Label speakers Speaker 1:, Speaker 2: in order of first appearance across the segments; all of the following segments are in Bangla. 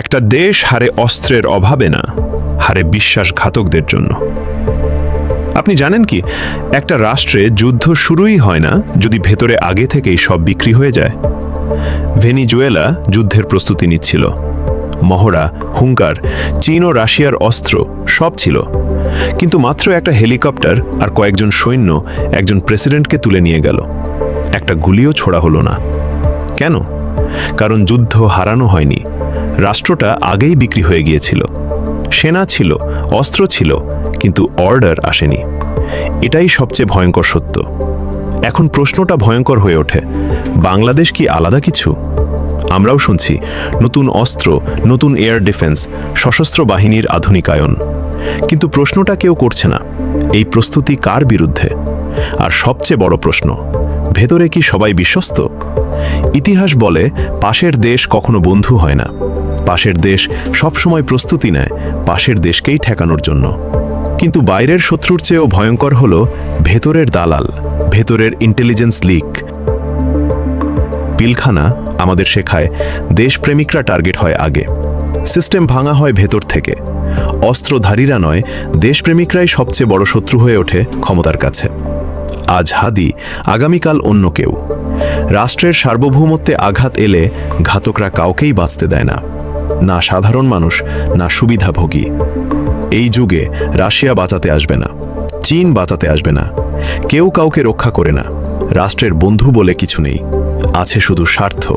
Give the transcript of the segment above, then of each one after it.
Speaker 1: একটা দেশ হারে অস্ত্রের অভাবে না, হারে বিশ্বাসঘাতকদের জন্য। আপনি জানেন কি, একটা রাষ্ট্রে যুদ্ধ শুরুই হয় না যদি ভেতরে আগে থেকেই সব বিক্রি হয়ে যায়। ভেনিজুয়েলা যুদ্ধের প্রস্তুতি নিচ্ছিল। মহড়া, হুঙ্কার, চীন ও রাশিয়ার অস্ত্র সব ছিল। কিন্তু মাত্র একটা হেলিকপ্টার আর কয়েকজন সৈন্য একজন প্রেসিডেন্টকে তুলে নিয়ে গেল। একটা গুলিও ছোড়া হলো না। কেন? কারণ যুদ্ধ হারানো হয়নি। রাষ্ট্রটা আগেই বিক্রি হয়ে গিয়েছিল। সেনা ছিল, অস্ত্র ছিল, কিন্তু অর্ডার আসেনি। এটাই সবচেয়ে ভয়ঙ্কর সত্য। এখন প্রশ্নটা ভয়ঙ্কর হয়ে ওঠে, বাংলাদেশ কি আলাদা কিছু? আমরাও শুনছি, নতুন অস্ত্র, নতুন এয়ার ডিফেন্স, সশস্ত্র বাহিনীর আধুনিকায়ন। কিন্তু প্রশ্নটা কেউ করছে না, এই প্রস্তুতি কার বিরুদ্ধে? আর সবচেয়ে বড় প্রশ্ন, ভেতরে কি সবাই বিশ্বস্ত? ইতিহাস বলে পাশের দেশ কখনো বন্ধু হয় না। পাশের দেশ সবসময় প্রস্তুতি নেয় পাশের দেশকেই ঠেকানোর জন্য। কিন্তু বাইরের শত্রুর চেয়েও ভয়ঙ্কর হল ভেতরের দালাল, ভেতরের ইন্টেলিজেন্স লিক পিলখানা আমাদের শেখায় দেশপ্রেমিকরা টার্গেট হয় আগে। সিস্টেম ভাঙা হয় ভেতর থেকে। অস্ত্রধারীরা নয়, দেশপ্রেমিকরাই সবচেয়ে বড় শত্রু হয়ে ওঠে ক্ষমতার কাছে। আজ হাদি আগামীকাল অন্য কেউ। রাষ্ট্রের সার্বভৌমত্বে আঘাত এলে ঘাতকরা কাউকেই বাঁচতে দেয় না। না সাধারণ মানুষ, না সুবিধাভোগী। এই যুগে রাশিয়া বাঁচাতে আসবে না, চীন বাঁচাতে আসবে না, কেউ কাউকে রক্ষা করে না, রাষ্ট্রের বন্ধু বলে কিছু নেই, আছে শুধু স্বার্থ।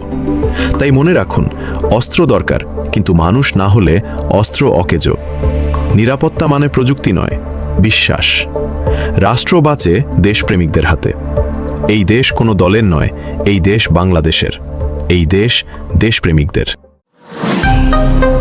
Speaker 1: তাই মনে রাখুন, অস্ত্র দরকার, কিন্তু মানুষ না হলে অস্ত্র অকেজ। নিরাপত্তা মানে প্রযুক্তি নয়, বিশ্বাস। রাষ্ট্র বাঁচে দেশপ্রেমিকদের হাতে। এই দেশ কোনো দলের নয়, এই দেশ বাংলাদেশের। এই দেশ দেশপ্রেমিকদের। Bye.